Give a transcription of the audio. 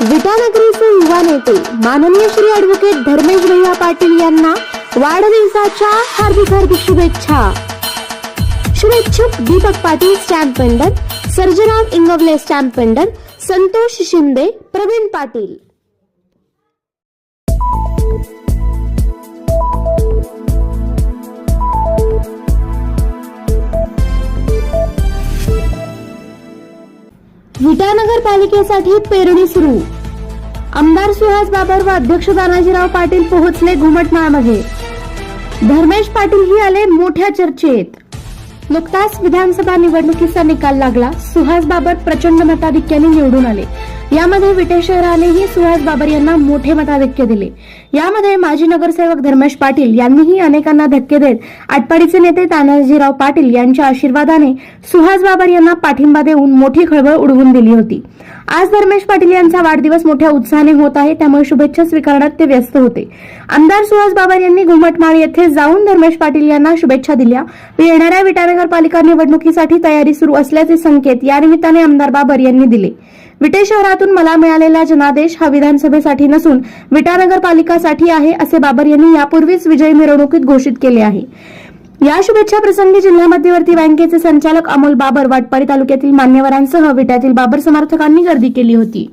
विटानगरीचे युवा नेते माननीय श्री ॲडव्होकेट धर्मेश भैया पाटील यांना वाढदिवसाच्या हार्दिक हार्दिक शुभेच्छा. शुभेच्छुक Deepak Patil stamp vendor Sarjerao Ingawale stamp vendor Santosh Shinde Pravin Patil. Vitanagar पालिकेसाठी पेरणी सुरू. आमदार सुहास बाबर व अध्यक्ष तानाजीराव पाटील पोहोचले घुमटमाळमध्ये. धर्मेश पाटील ही आले मोठ्या चर्चेत. नुकताच विधानसभा निवडणुकीचा निकाल लागला सुहास बाबर प्रचंड मताधिक्याने निवडून आले. यामध्ये विटे शहरानेही सुहास बाबर यांना मोठे मताधिक्य दिले. यामध्ये माजी नगरसेवक धर्मेश पाटील यांनीही अनेकांना धक्के देत आटपाडीचे नेते तानाजीराव पाटील यांच्या आशीर्वादाने सुहास बाबर यांना पाठिंबा देऊन मोठी खळबळ उडवून दिली होती. आज धर्मेश पाटील यांचा वाढदिवस मोठ्या उत्साहाने होत आहे त्यामुळे शुभेच्छा स्वीकारण्यात ते व्यस्त होते. आमदार सुहास बाबर यांनी घुमटमाळ येथे जाऊन धर्मेश पाटील यांना शुभेच्छा दिल्या. येणाऱ्या विटानगर पालिका निवडणुकीसाठी तयारी सुरू असल्याचे संकेत या निमित्ताने आमदार बाबर यांनी दिले. विटे शहरातून मला मिळालेला जनादेश हा विधानसभेसाठी नसून विटानगर पालिकासाठी आहे असे बाबर यांनी यापूर्वीच विजय मिरवणुकीत घोषित केले आहे. या शुभेच्छा प्रसंगी जिल्हा मध्यवर्ती बँकेचे संचालक अमोल बाबर वाटपाडी तालुक्यातील मान्यवरांसह विट्यातील बाबर समर्थकांनी गर्दी केली होती.